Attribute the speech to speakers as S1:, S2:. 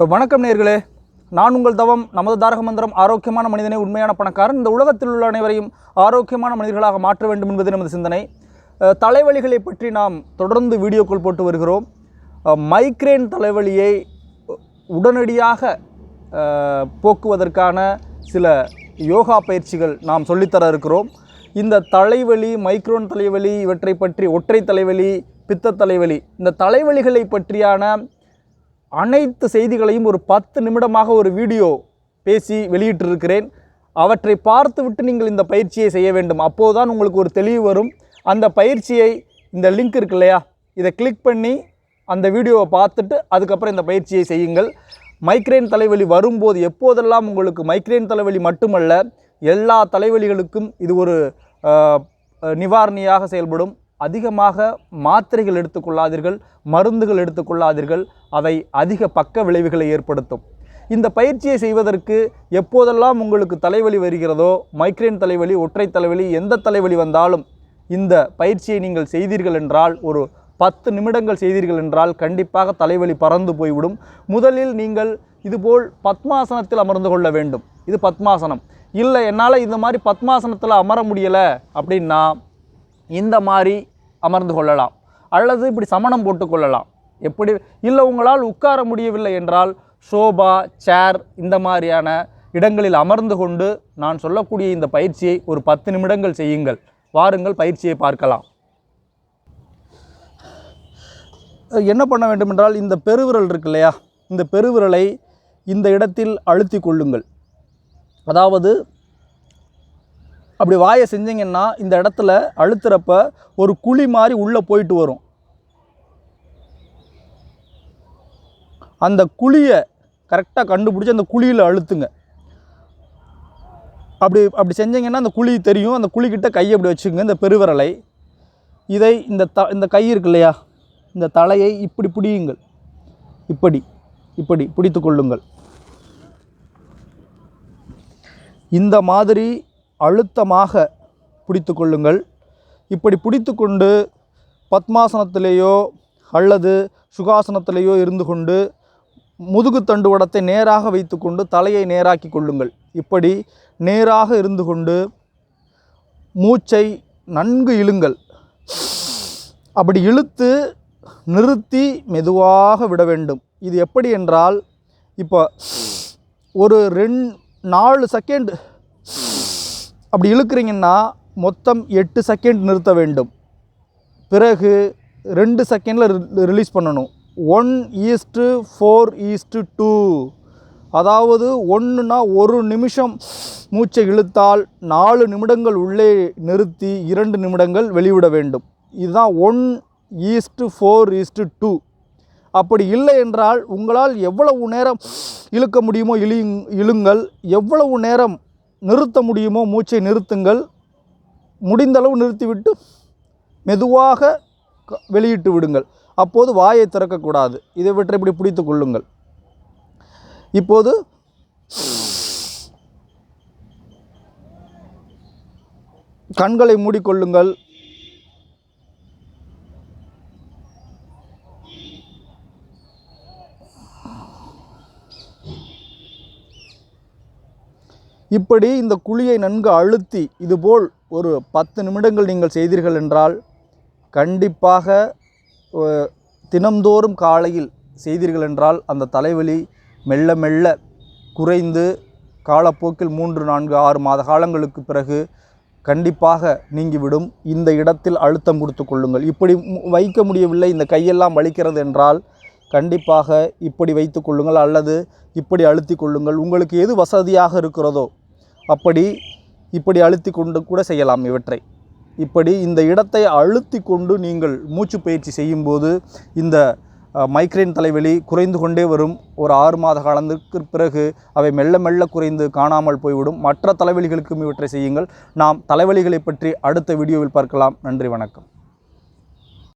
S1: வணக்கம் நேர்களே. நான் உங்கள் தவம் நமது தாரக மந்திரம் ஆரோக்கியமான மனிதனே உண்மையான பணக்காரன். இந்த உலகத்தில் உள்ள அனைவரையும் ஆரோக்கியமான மனிதர்களாக மாற்ற வேண்டும் என்பது நமது சிந்தனை. தலைவலிகளை பற்றி நாம் தொடர்ந்து வீடியோக்கள் போட்டு வருகிறோம். மைக்ரேன் தலைவலியை உடனடியாக போக்குவதற்கான சில யோகா பயிற்சிகள் நாம் சொல்லித்தர இருக்கிறோம். இந்த தலைவலி மைக்ரோன் தலைவலி இவற்றை பற்றி ஒற்றை தலைவலி பித்த தலைவலி இந்த தலைவலிகளை பற்றியான அனைத்து செய்திகளையும் ஒரு பத்து நிமிடமாக ஒரு வீடியோ பேசி வெளியிட்டிருக்கிறேன். அவற்றை பார்த்துவிட்டு நீங்கள் இந்த பயிற்சியை செய்ய வேண்டும். அப்போதுதான் உங்களுக்கு ஒரு தெளிவு வரும். அந்த பயிற்சியை இந்த லிங்க் இருக்கு இல்லையா? இதை கிளிக் பண்ணி அந்த வீடியோவை பார்த்துட்டு அதுக்கப்புறம் இந்த பயிற்சியை செய்யுங்கள். மைக்ரேன் தலைவலி வரும்போது எப்போதெல்லாம் உங்களுக்கு மைக்ரேன் தலைவலி மட்டுமல்ல எல்லா தலைவலிகளுக்கும் இது ஒரு நிவாரணியாக செயல்படும். அதிகமாக மாத்திரைகள் எடுத்துக்கொள்ளாதீர்கள் மருந்துகள் எடுத்துக்கொள்ளாதீர்கள் அவை அதிக பக்க விளைவுகளை ஏற்படுத்தும். இந்த பயிற்சியை செய்வதற்கு எப்போதெல்லாம் உங்களுக்கு தலைவலி வருகிறதோ மைக்ரேன் தலைவலி ஒற்றை தலைவலி எந்த தலைவலி வந்தாலும் இந்த பயிற்சியை நீங்கள் செய்தீர்கள் என்றால் ஒரு பத்து நிமிடங்கள் செய்தீர்கள் என்றால் கண்டிப்பாக தலைவலி பறந்து போய்விடும். முதலில் நீங்கள் இதுபோல் பத்மாசனத்தில் அமர்ந்து கொள்ள வேண்டும். இது பத்மாசனம். இல்லை என்னால் இந்த மாதிரி பத்மாசனத்தில் அமர முடியலை அப்படின்னா இந்த மாதிரி அமர்ந்து கொள்ளலாம். அல்லது இப்படி சமணம் போட்டுக்கொள்ளலாம் எப்படி? இல்லை உங்களால் உட்கார முடியவில்லை என்றால் சோபா சேர் இந்த மாதிரியான இடங்களில் அமர்ந்து கொண்டு நான் சொல்லக்கூடிய இந்த பயிற்சியை ஒரு பத்து நிமிடங்கள் செய்யுங்கள். வாருங்கள் பயிற்சியை பார்க்கலாம். என்ன பண்ண வேண்டும் என்றால் இந்த பெருவிரல் இருக்கு இல்லையா? இந்த பெருவிரலை இந்த இடத்தில் அழுத்தி கொள்ளுங்கள். அதாவது அப்படி வாயை செஞ்சீங்கன்னா இந்த இடத்துல அழுத்துறப்ப ஒரு குழி மாதிரி உள்ளே போயிட்டு வரும். அந்த குழியை கரெக்டாக கண்டுபிடிச்சி அந்த குழியில் அழுத்துங்க. அப்படி அப்படி செஞ்சீங்கன்னா அந்த குழி தெரியும். அந்த குழிக்கிட்ட கையை அப்படி வச்சுக்கோங்க. இந்த பெருவிரலை. இதை இந்த த இந்த கை இருக்கு இல்லையா? இந்த தலையை இப்படி பிடியுங்கள். இப்படி இப்படி பிடித்து கொள்ளுங்கள். இந்த மாதிரி அழுத்தமாக பிடித்து கொள்ளுங்கள். இப்படி பிடித்து கொண்டு பத்மாசனத்திலேயோ அல்லது சுகாசனத்திலேயோ இருந்து கொண்டு முதுகு தண்டுவடத்தை நேராக வைத்துக்கொண்டு தலையை நேராக்கி கொள்ளுங்கள். இப்படி நேராக இருந்து கொண்டு மூச்சை நன்கு இழுங்கள். அப்படி இழுத்து நிறுத்தி மெதுவாக விட வேண்டும். இது எப்படி என்றால் இப்போ ஒரு ரெண் நாலு செகண்ட் அப்படி இழுக்கிறீங்கன்னா மொத்தம் எட்டு செகண்ட் நிறுத்த வேண்டும். பிறகு ரெண்டு செகண்டில் ரிலீஸ் பண்ணணும். One is to four is to two அதாவது ஒன்றுனா ஒரு நிமிஷம் மூச்சை இழுத்தால் நாலு நிமிடங்கள் உள்ளே நிறுத்தி இரண்டு நிமிடங்கள் வெளிவிட வேண்டும். இதுதான் one is to four is to two அப்படி இல்லை என்றால் உங்களால் எவ்வளவு நேரம் இழுக்க முடியுமோ இழு இழுங்கள். எவ்வளவு நேரம் நிறுத்த முடியுமோ மூச்சை நிறுத்துங்கள். முடிந்தளவு நிறுத்திவிட்டு மெதுவாக க- வெளியிட்டு விடுங்கள். அப்போது வாயை திறக்கக்கூடாது. இதை விட்டு இப்படி பிடித்து கொள்ளுங்கள். இப்போது கண்களை மூடிக்கொள்ளுங்கள். இப்படி இந்த குழியை நன்கு அழுத்தி இதுபோல் ஒரு பத்து நிமிடங்கள் நீங்கள் செய்தீர்கள் என்றால் கண்டிப்பாக தினம்தோறும் காலையில் செய்தீர்கள் என்றால் அந்த தலைவலி மெல்ல மெல்ல குறைந்து காலப்போக்கில் மூன்று நான்கு ஆறு மாத காலங்களுக்கு பிறகு கண்டிப்பாக நீங்கிவிடும். இந்த இடத்தில் அழுத்தம் கொடுத்து கொள்ளுங்கள். இப்படி வைக்க முடியவில்லை இந்த கையெல்லாம் வலிக்கிறது என்றால் கண்டிப்பாக இப்படி வைத்து கொள்ளுங்கள் அல்லது இப்படி அழுத்தி கொள்ளுங்கள். உங்களுக்கு எது வசதியாக இருக்கிறதோ அப்படி இப்படி அழுத்தி கொண்டு கூட செய்யலாம் இவற்றை. இப்படி இந்த இடத்தை அழுத்தி கொண்டு நீங்கள் மூச்சு பயிற்சி செய்யும்போது இந்த மைக்ரைன் தலைவலி குறைந்து கொண்டே வரும். ஒரு ஆறு மாத காலத்திற்கு பிறகு அவை மெல்ல மெல்ல குறைந்து காணாமல் போய்விடும். மற்ற தலைவலிகளுக்கும் இவற்றை செய்யுங்கள். நாம் தலைவலிகளை பற்றி அடுத்த வீடியோவில் பார்க்கலாம். நன்றி வணக்கம்.